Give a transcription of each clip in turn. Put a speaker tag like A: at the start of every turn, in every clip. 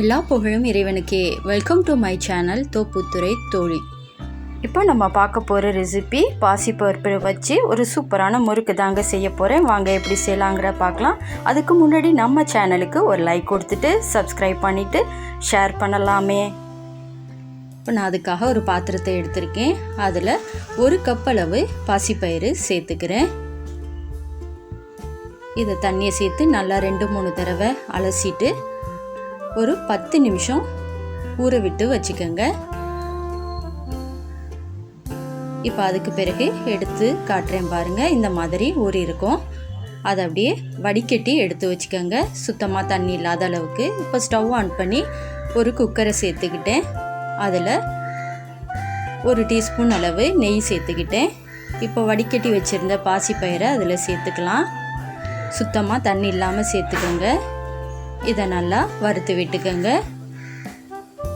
A: எல்லா புகழும் இறைவனுக்கே. Welcome to my channel Thopputhurai Thozhi இப்போ நம்ம பார்க்க போகிற ரெசிபி பாசிப்பருப்பு வச்சு ஒரு சூப்பரான முறுக்கு தாங்க செய்ய போகிறேன் வாங்க எப்படி செய்யலாங்கிற பார்க்கலாம். அதுக்கு முன்னாடி நம்ம சேனலுக்கு ஒரு லைக் கொடுத்துட்டு சப்ஸ்கிரைப் பண்ணிவிட்டு ஷேர் பண்ணலாமே. இப்போ நான் அதுக்காக ஒரு பாத்திரத்தை எடுத்திருக்கேன். அதில் ஒரு கப் அளவு பாசிப்பயிறு சேர்த்துக்கிறேன். இதை தண்ணியை சேர்த்து நல்லா ரெண்டு மூணு தடவை அலசிட்டு ஒரு பத்து நிமிஷம் ஊற விட்டு வச்சுக்கோங்க. இப்போ அதுக்கு பிறகு எடுத்து காட்டுறேன் பாருங்கள் இந்த மாதிரி ஊறி இருக்கும். அதை அப்படியே வடிகட்டி எடுத்து வச்சுக்கோங்க. சுத்தமாக தண்ணி இல்லாத அளவுக்கு. இப்போ ஸ்டவ் ஆன் பண்ணி ஒரு குக்கரை சேர்த்துக்கிட்டேன். அதில் ஒரு டீஸ்பூன் அளவு நெய் சேர்த்துக்கிட்டேன். இப்போ வடிகட்டி வச்சுருந்த பாசிப்பயிரை அதில் சேர்த்துக்கலாம். சுத்தமாக தண்ணி இல்லாமல் சேர்த்துக்கோங்க. இதை நல்லா வறுத்து விட்டுக்கோங்க.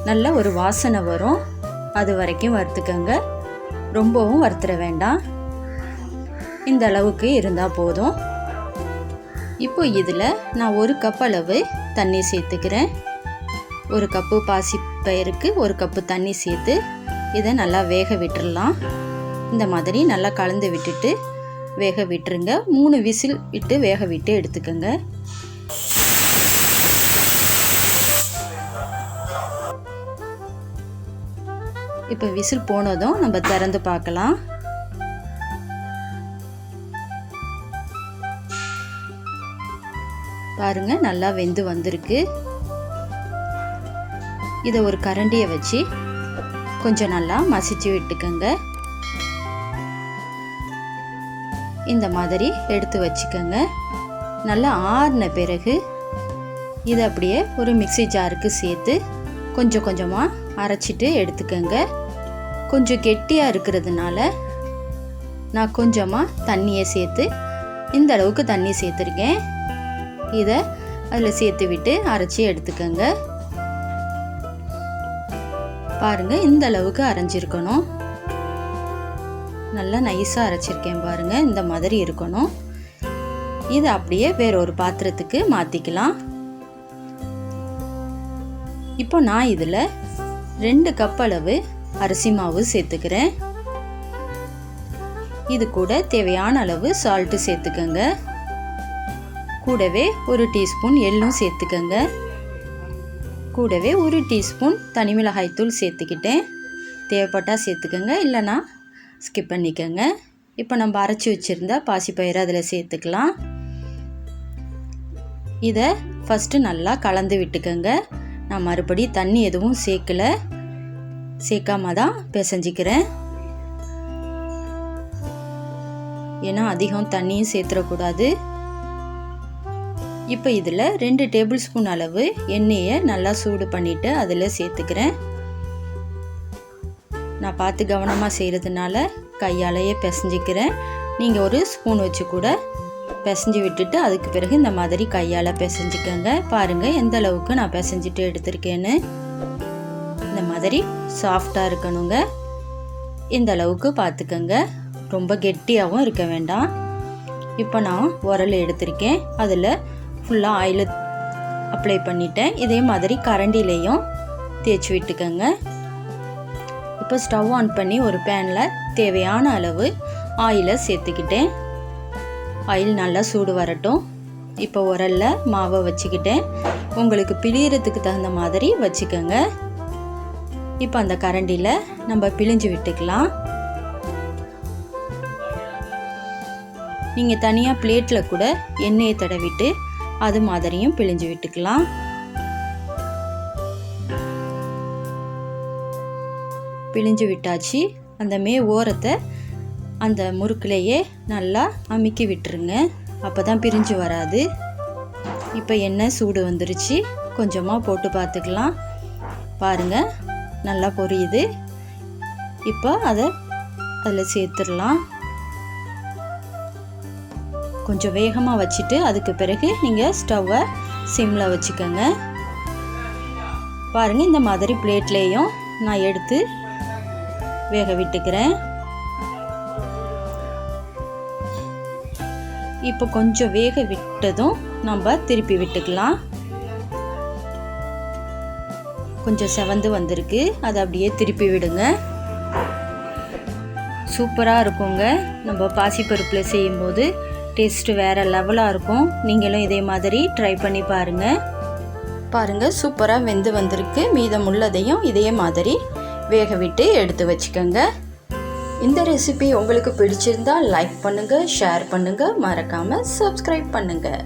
A: நல்ல ஒரு வாசனை வரும். அது வரைக்கும் வறுத்துக்கோங்க. ரொம்பவும் வறுத்துட வேண்டாம். இந்த அளவுக்கு இருந்தால் போதும். இப்போ இதில் நான் ஒரு கப் அளவு தண்ணி சேர்த்துக்கிறேன். ஒரு கப்பு பாசி பயிருக்கு ஒரு கப்பு தண்ணி சேர்த்து இதை நல்லா வேக விட்டுறலாம். இந்த மாதிரி நல்லா கலந்து விட்டுட்டு வேக விட்டுருங்க. மூணு விசில் விட்டு வேக விட்டு எடுத்துக்கோங்க. இப்போ விசில் போனதும் நம்ம திறந்து பார்க்கலாம். பாருங்க நல்லா வெந்து வந்திருக்கு. இதை ஒரு கரண்டியை வச்சு கொஞ்சம் நல்லா மசிச்சு விட்டுக்கோங்க. இந்த மாதிரி எடுத்து வச்சுக்கோங்க. நல்லா ஆறின பிறகு இதை அப்படியே ஒரு மிக்சி ஜாருக்கு சேர்த்து கொஞ்சம் கொஞ்சமாக அரைச்சிட்டு எடுத்துக்கோங்க. கொஞ்சம் கெட்டியாக இருக்கிறதுனால நான் கொஞ்சமாக தண்ணியை சேர்த்து இந்த அளவுக்கு தண்ணி சேர்த்துருக்கேன். இதை அதில் சேர்த்து விட்டு அரைச்சி எடுத்துக்கோங்க. பாருங்கள் இந்த அளவுக்கு அரைஞ்சிருக்கணும். நல்லா நைஸாக அரைச்சிருக்கேன் பாருங்கள் இந்த மாதிரி இருக்கணும். இதை அப்படியே வேற ஒரு பாத்திரத்துக்கு மாற்றிக்கலாம் இப்போ நான் இதில் ரெண்டு கப் அளவு அரிசி மாவு சேர்த்துக்கிறேன். இது கூட தேவையான அளவு சால்ட்டு சேர்த்துக்கோங்க. கூடவே ஒரு டீஸ்பூன் எள்ளும் சேர்த்துக்கோங்க. கூடவே ஒரு டீஸ்பூன் தனி மிளகாய் தூள் சேர்த்துக்கிட்டேன். தேவைப்பட்டால் சேர்த்துக்கோங்க இல்லைனா ஸ்கிப் பண்ணிக்கோங்க. இப்போ நம்ம அரைச்சி வச்சுருந்த பாசிப்பயிறு அதில் சேர்த்துக்கலாம். இதை ஃபஸ்ட்டு நல்லா கலந்து விட்டுக்கோங்க. நான் மறுபடி தண்ணி எதுவும் சேர்க்கலை. சேர்க்காம தான் பிசைஞ்சிக்கிறேன். ஏன்னா அதிகம் தண்ணியும் சேர்த்துடக்கூடாது. இப்போ இதில் ரெண்டு டேபிள் ஸ்பூன் அளவு எண்ணெயை நல்லா சூடு பண்ணிவிட்டு அதில் சேர்த்துக்கிறேன். நான் பார்த்து கவனமாக செய்கிறதுனால கையாலேயே பிசைஞ்சிக்கிறேன். நீங்கள் ஒரு ஸ்பூன் வச்சு கூட பிசைஞ்சு விட்டுட்டு அதுக்கு பிறகு இந்த மாதிரி கையால் பிசைஞ்சிக்கோங்க. பாருங்கள் எந்த அளவுக்கு நான் பிசைஞ்சிட்டு எடுத்திருக்கேன்னு. இந்த மாதிரி சாஃப்டாக இருக்கணுங்க. இந்த அளவுக்கு பார்த்துக்கோங்க ரொம்ப கெட்டியாகவும் இருக்க வேண்டாம். இப்போ நான் உரல் எடுத்திருக்கேன். அதில் ஃபுல்லாக ஆயில் அப்ளை பண்ணிட்டேன். இதே மாதிரி கரண்டிலையும் தேய்ச்சி விட்டுக்கோங்க. இப்போ ஸ்டவ் ஆன் பண்ணி ஒரு பேனில் தேவையான அளவு ஆயிலை சேர்த்துக்கிட்டேன். ஆயில் நல்லா சூடு வரட்டும். இப்போ உரலில் மாவை வச்சுக்கிட்டேன். உங்களுக்கு பிழியறதுக்கு தகுந்த மாதிரி வச்சுக்கோங்க. இப்போ அந்த கரண்டியில் நம்ம பிழிஞ்சு விட்டுக்கலாம். நீங்கள் தனியாக பிளேட்டில் கூட எண்ணெயை தடவிட்டு அது மாதிரியும் பிழிஞ்சு விட்டுக்கலாம். பிழிஞ்சு விட்டாச்சு. அந்த மே ஓரத்தை அந்த முறுக்குலேயே நல்லா அமுக்கி விட்டுருங்க. அப்போ தான் பிரிஞ்சு வராது. இப்போ எண்ணெய் சூடு வந்துருச்சு. கொஞ்சமாக போட்டு பார்த்துக்கலாம். பாருங்கள் நல்லா பொரியுது. இப்போ அதை அதில் சேர்த்துடலாம். கொஞ்சம் வேகமாக வச்சுட்டு அதுக்கு பிறகு நீங்கள் ஸ்டவ்வை சிம்மில் வச்சுக்கோங்க. பாருங்கள் இந்த மாதிரி பிளேட்லேயும் நான் எடுத்து வேக விட்டுக்கிறேன். இப்போ கொஞ்சம் வேக விட்டதும் நம்ம திருப்பி விட்டுக்கலாம். கொஞ்சம் செவந்து வந்திருக்கு. அதை அப்படியே திருப்பி விடுங்க. சூப்பராக இருக்குங்க. நம்ம பாசிப்பருப்பில் செய்யும்போது டேஸ்ட்டு வேறு லெவலாக இருக்கும். நீங்களும் இதே மாதிரி ட்ரை பண்ணி பாருங்கள் பாருங்கள் சூப்பராக வெந்து வந்திருக்கு. மீதம் உள்ளதையும் இதே மாதிரி வேக விட்டு எடுத்து வச்சுக்கோங்க. இந்த ரெசிபி உங்களுக்கு பிடிச்சிருந்தா லைக் பண்ணுங்கள் ஷேர் பண்ணுங்கள் மறக்காமல் சப்ஸ்கிரைப் பண்ணுங்கள்